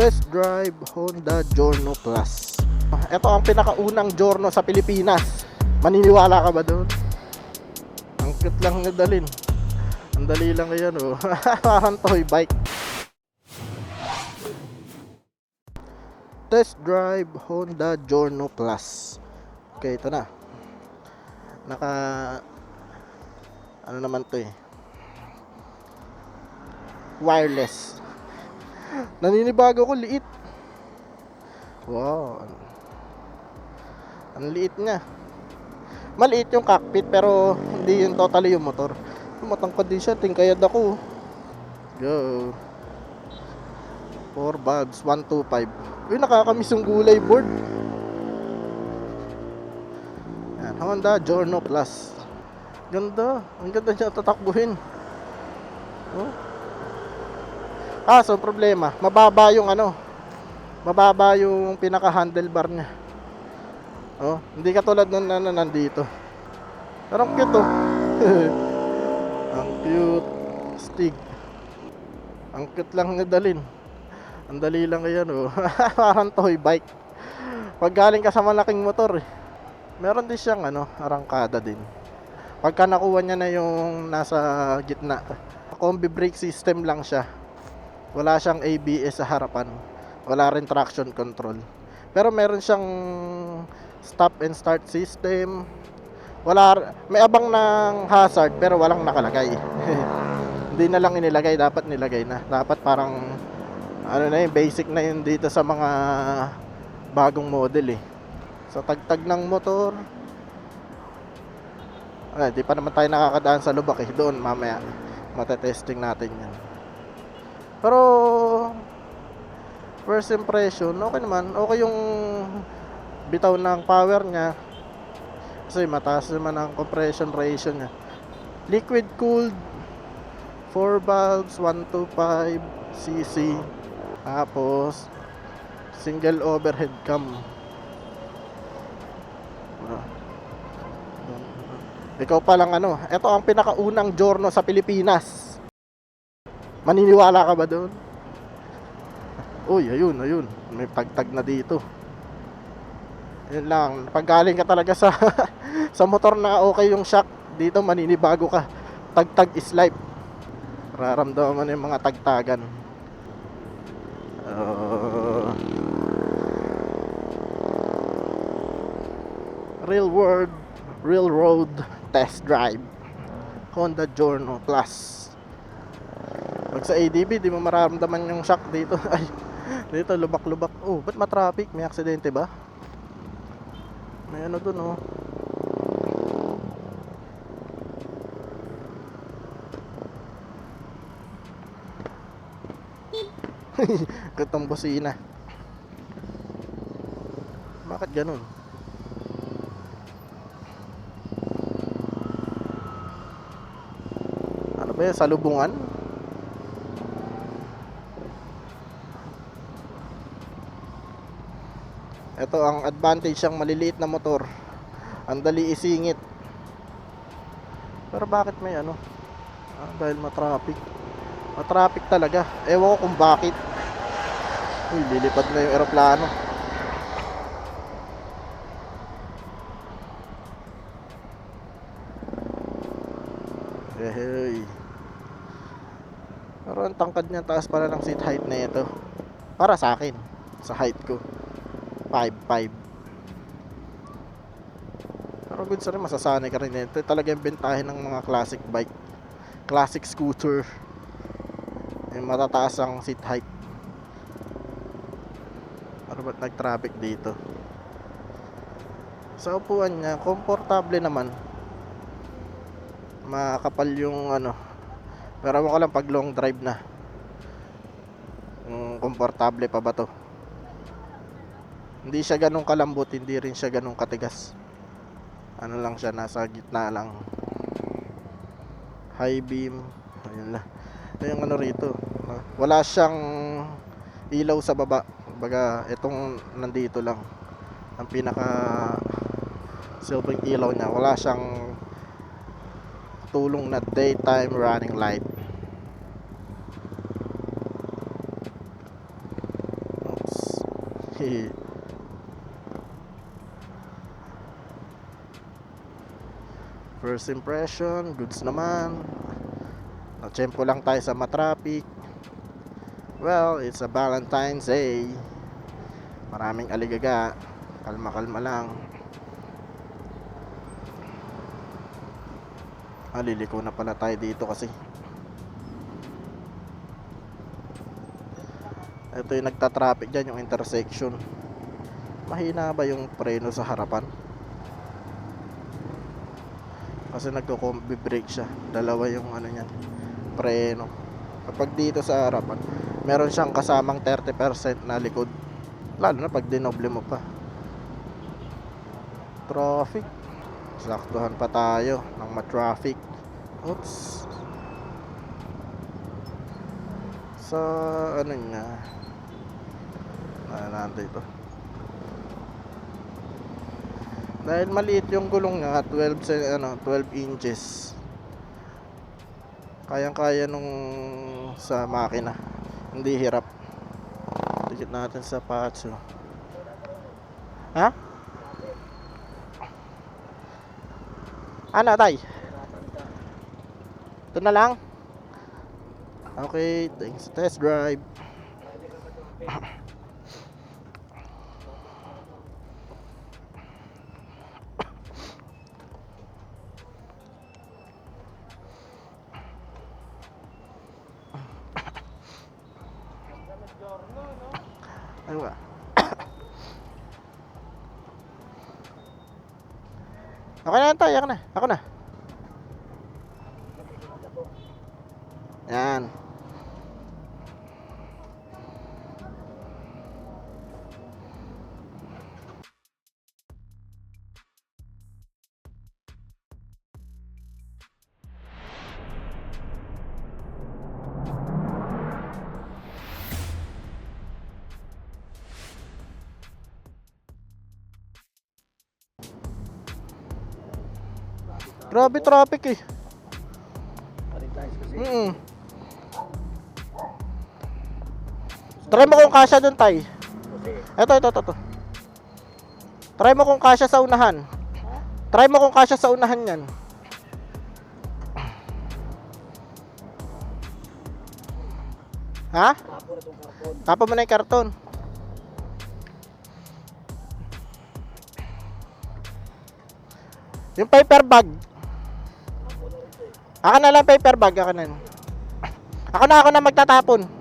Test drive Honda Giorno Plus. Ito ang pinakaunang Giorno sa Pilipinas. Maniniwala ka ba doon? Ang cute lang na dalin. Ang dali lang yan oh. Parang toy bike. Test drive Honda Giorno Plus. Okay, ito na. Naka ano naman to eh. Wireless. Naninibago ko liit. Wow. Ang liit niya. Maliit yung cockpit pero hindi yung totally yung motor. Matangkad din siya, tingkayad ako. Go. 4 valves, 125. Uy, nakakamiss yung gulay board. Yan, Honda Giorno Plus. Ganda. Ang ganda niya tatakbuhin. Oh. Ah, so problema. Mababa yung ano. Mababa yung pinaka handlebar niya. Oh, hindi katulad nun na, na nandito. Pero ang cute oh. ang cute. Stig. Ang cute lang na dalin. Ang dali lang yan oh. Parang toy bike. Pag galing ka sa malaking motor eh. Meron din siyang ano, arangkada din. Pagka nakuha niya na yung nasa gitna. Combi brake system lang siya. Wala siyang ABS sa harapan. Wala rin traction control. Pero meron siyang stop and start system. Wala may abang ng hazard pero walang nakalagay. Hindi na lang inilagay, dapat nilagay na. Dapat parang ano na yun, basic na yun dito sa mga bagong model eh. Sa tagtag ng motor. Ay, di pa naman tayo nakakadaan sa lubak eh. Doon mamaya matetesting natin yan. Pero first impression, okay naman. Okay yung bitaw ng power niya. Kasi mataas naman ang compression ratio niya. Liquid cooled 4 valves 125 cc. Tapos single overhead cam. Ikaw pa lang ano, ito ang pinakaunang Giorno sa Pilipinas. Maniniwala ka ba doon? Uy, ayun, ayun. May pagtag na dito. Yun lang. Pag galing ka talaga sa sa motor na okay yung shock, dito maninibago ka. Tagtag is life. Raramdaman mo yung mga tagtagan. Uh, real world, real road test drive. Honda Giorno Plus. Pag sa ADB, di mo mararamdaman yung shock dito. Ay, dito lubak-lubak. Oh, ba't matraffic? May aksidente ba? May ano dun, oh. Gutong busina. Bakit ganun? Ano ba yan? Salubungan? Ito ang advantage ng maliliit na motor. Ang dali isingit. Pero bakit may ano? Ah, dahil matraffic. Matraffic talaga. Ewan ko kung bakit. Uy, lilipad na yung eroplano. Hey. Pero ang tangkad niya taas pala ng seat height na ito. Para sa akin. Sa height ko. 5'5". Pero good sa rin, masasanay ka rin ito. Talaga yung bentahin ng mga classic bike. Classic scooter. Yung matataas ang seat height. Ano ba't nag-traffic dito? Sa upuan niya, komportable naman. Makapal yung ano. Pero ako lang pag long drive na. Komportable pa ba to? Hindi siya ganun kalambot, hindi rin siya ganun katigas. Ano lang siya, nasa gitna lang. High beam. Ayun lang. Yung ano rito. Wala siyang ilaw sa baba. Baga, itong nandito lang. Ang pinaka silvering ilaw niya. Wala siyang tulong na daytime running light. First impression, goods naman. Natsyempo lang tayo sa matraffic. Well, it's a Valentine's Day. Maraming aligaga. Kalma-kalma lang. Ah, liliko na pala tayo dito kasi. Ito yung nagta-traffic dyan, yung intersection. Mahina ba yung preno sa harapan? Kasi nagko-combi-brake siya. Dalawa yung ano niyan, preno. Kapag dito sa harapan, meron siyang kasamang 30% na likod. Lalo na pag dinoble mo pa. Traffic. Saktuhan pa tayo ng ma-traffic. Oops. Sa ano niya? Ano ito? Dahil maliit yung gulong niya, 12 se- ano, 12 inches. Kayang-kaya nung sa makina. Hindi hirap. Tikit natin sa patso. Ha? Ano, tay? Ito na lang? Okay, thanks. Test drive. Ano ba? Okay na tayo, ako na. Ako na. Grabe traffic eh. Mm. Try mo kung kasya dun, tay. Ito, ito, ito, ito. Try mo kung kasya sa unahan. Try mo kung kasya sa unahan yan. Ha? Tapa mo na yung karton. Yung paper bag. Ako na lang paper bag, ako na. Ako na ako na magtatapon.